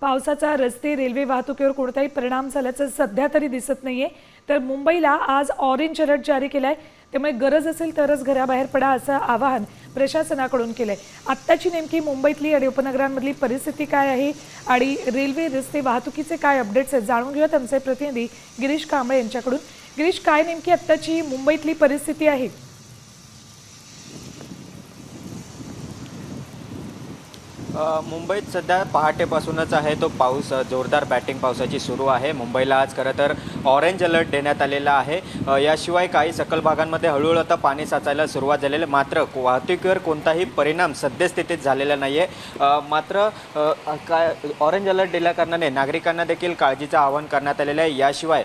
पावसाचा रस्ते रेल्वे वाहतुकीवर कोणताही परिणाम झाल्याचं सध्या तरी दिसत नाहीये. तर मुंबईला आज ऑरेंज अलर्ट जारी केलाय. त्यामुळे गरज असेल तरच घराबाहेर पडा असं आवाहन प्रशासनाकडून केलंय. आत्ताची नेमकी मुंबईतली आणि उपनगरांमधली परिस्थिती काय आहे आणि रेल्वे रस्ते वाहतुकीचे काय अपडेट्स आहेत जाणून घेऊयात आमचे प्रतिनिधी गिरीश कांबळे यांच्याकडून. गिरीश काय नेमकी आत्ताची मुंबईतली परिस्थिती आहे? मुंबईत सध्या पहाटेपासूनच आहे तो पाऊस जोरदार बॅटिंग पावसाची सुरू आहे. मुंबईला आज खरं तर ऑरेंज अलर्ट देण्यात आलेला आहे. याशिवाय काही सकल भागांमध्ये हळूहळू आता पाणी साचायला सुरुवात झालेली आहे. मात्र वाहतुकीवर कोणताही परिणाम सद्यस्थितीत झालेला नाही आहे मात्र काय ऑरेंज अलर्ट दिल्याकारणाने नागरिकांना देखील काळजीचं आवाहन करण्यात आलेलं आहे. याशिवाय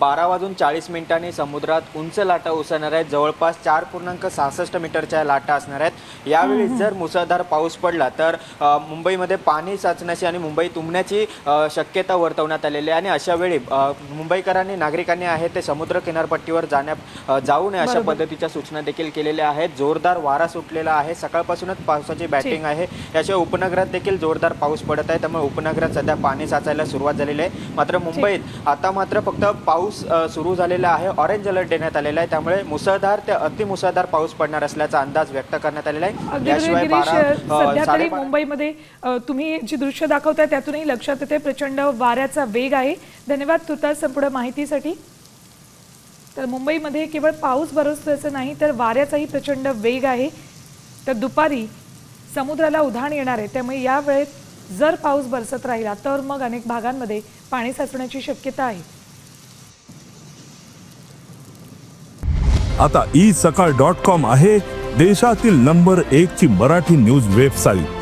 बारा वाजून चाळीस मिनिटांनी समुद्रात उंच लाटा उसळणार आहेत. जवळपास चार पूर्णांक सहासष्ट मीटरच्या लाटा असणार आहेत. यावेळी जर मुसळधार पाऊस पडला तर मुंबईमध्ये पाणी साचण्याची आणि मुंबई तुंबण्याची शक्यता वर्तवण्यात आलेली आहे. आणि अशा वेळी मुंबईकरांनी नागरिकांनी आहे ते समुद्र किनारपट्टीवर जाण्या जाऊ नये अशा. पद्धतीच्या सूचना देखील केलेल्या आहेत. जोरदार वारा सुटलेला आहे. सकाळपासूनच पावसाची बॅटिंग आहे. याशिवाय उपनगरात देखील जोरदार पाऊस पडत आहे. त्यामुळे उपनगरात सध्या पाणी साचायला सुरुवात झालेली आहे. मात्र मुंबईत आता मात्र फक्त पाऊस सुरू झालेला आहे. ऑरेंज अलर्ट देण्यात आलेला आहे. त्यामुळे मुसळधार ते अतिमुसळधार पाऊस पडणार असल्याचा अंदाज व्यक्त करण्यात आलेला आहे. याशिवाय बारा साडेबारा- मुंबईमध्ये अ, तुम्ही जी दृश्य दाखवताय त्यातूनही लक्षात येते. प्रचंड वाऱ्याचा वेग आहे. धन्यवाद तुर्तास संपूर्ण माहितीसाठी. तर मुंबईमध्ये केवळ पाऊस बरसल्याचं नाही तर वाऱ्याचाही प्रचंड वेग आहे. तर दुपारी समुद्राला उधाण येणार आहे. त्यामुळे या वेळेत जर पाऊस बरसत राहिला तर मग अनेक भागांमध्ये पाणी साचण्याची शक्यता आहे. आता ई सकाळ डॉट कॉम आहे देशातील नंबर एक ची मराठी न्यूज वेबसाईट.